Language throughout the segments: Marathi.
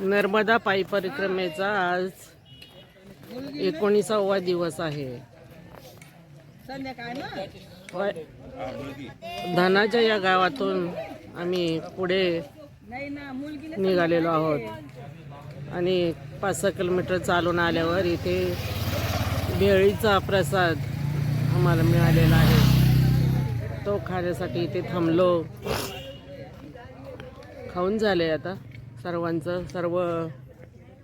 नर्मदा पायी परिक्रमेचा आज एकोणीसावा दिवस आहे. व- धनाच्या या गावातून आम्ही पुढे निघालेलो आहोत. आणि पाच सहा किलोमीटर चालून आल्यावर इथे भेळीचा प्रसाद आम्हाला मिळालेला आहे. तो खाण्यासाठी इथे थांबलो. खाऊन झाले आता. सर्वांचं सर्व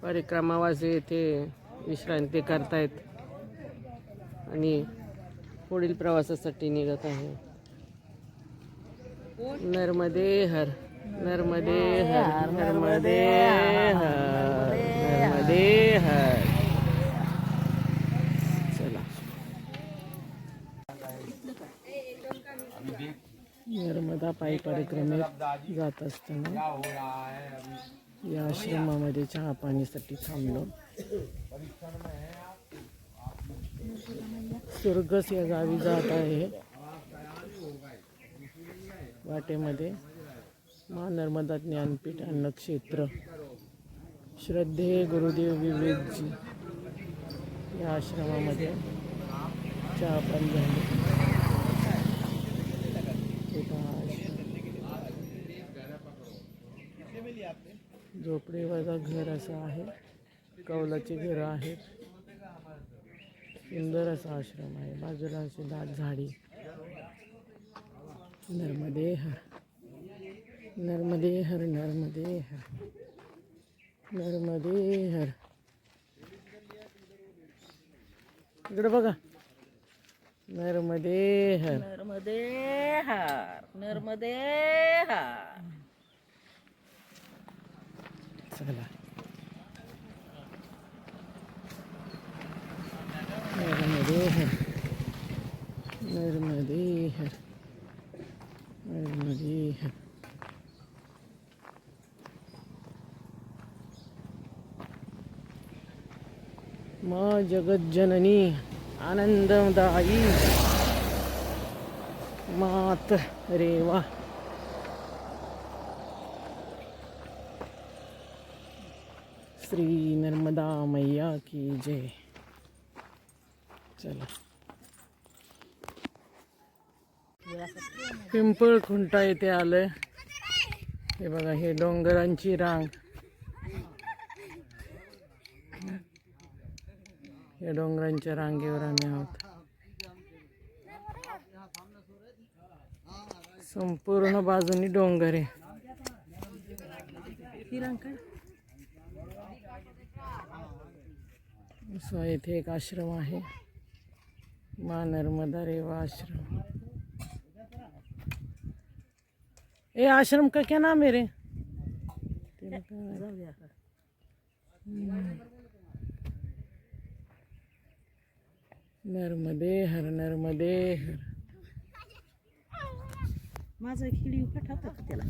परिक्रमावासी येथे विश्रांती करतायत. आणि पुढील प्रवासासाठी निघत आहे. नर्मदे हर नर्मदे हर नर्मदे हर नर्मदे हर. चला. नर्मदा पायी परिक्रमेत जात असताना या आश्रमामध्ये चहा पाणीसाठी थांबलो. सुरगस या गावी जात आहे. वाटेमध्ये मा नर्मदा ज्ञानपीठ अन्नक्षेत्र. श्रद्धे गुरुदेव विवेकजी या आश्रमामध्ये चहा पाणी झाले हे पहा आश्रम. झोपडीवरचा घर असं आहे. कौलाचे घरं आहेत सुंदर असा आश्रम आहे. बाजूला अशी दाट झाडी. नर्मदे हर नर्मदे हर नर्मदे हर नर्मदे हर इकडे बघा. नर्मदे हर नर्मदे हार नर्मदे हर चला. नर्मदे हर नर्मदे मा जगज्जननी आनंददायी. मात रेवा. श्री नर्मदा मैया की जय। चला। पिंपळ खुंटा येथे आलंय। हे बघा, हे डोंगरांची रांग. या डोंगरांच्या रांगेवर आम्ही आहोत. संपूर्ण बाजूनी डोंगर आहे. असं इथे एक आश्रम आहे. मा नर्मदा रेवा आश्रम. ए आश्रम का क्या नाम है रे? तेरा क्या? जाऊया नर्मदे हर नर्मदे हर. माझा का त्याला?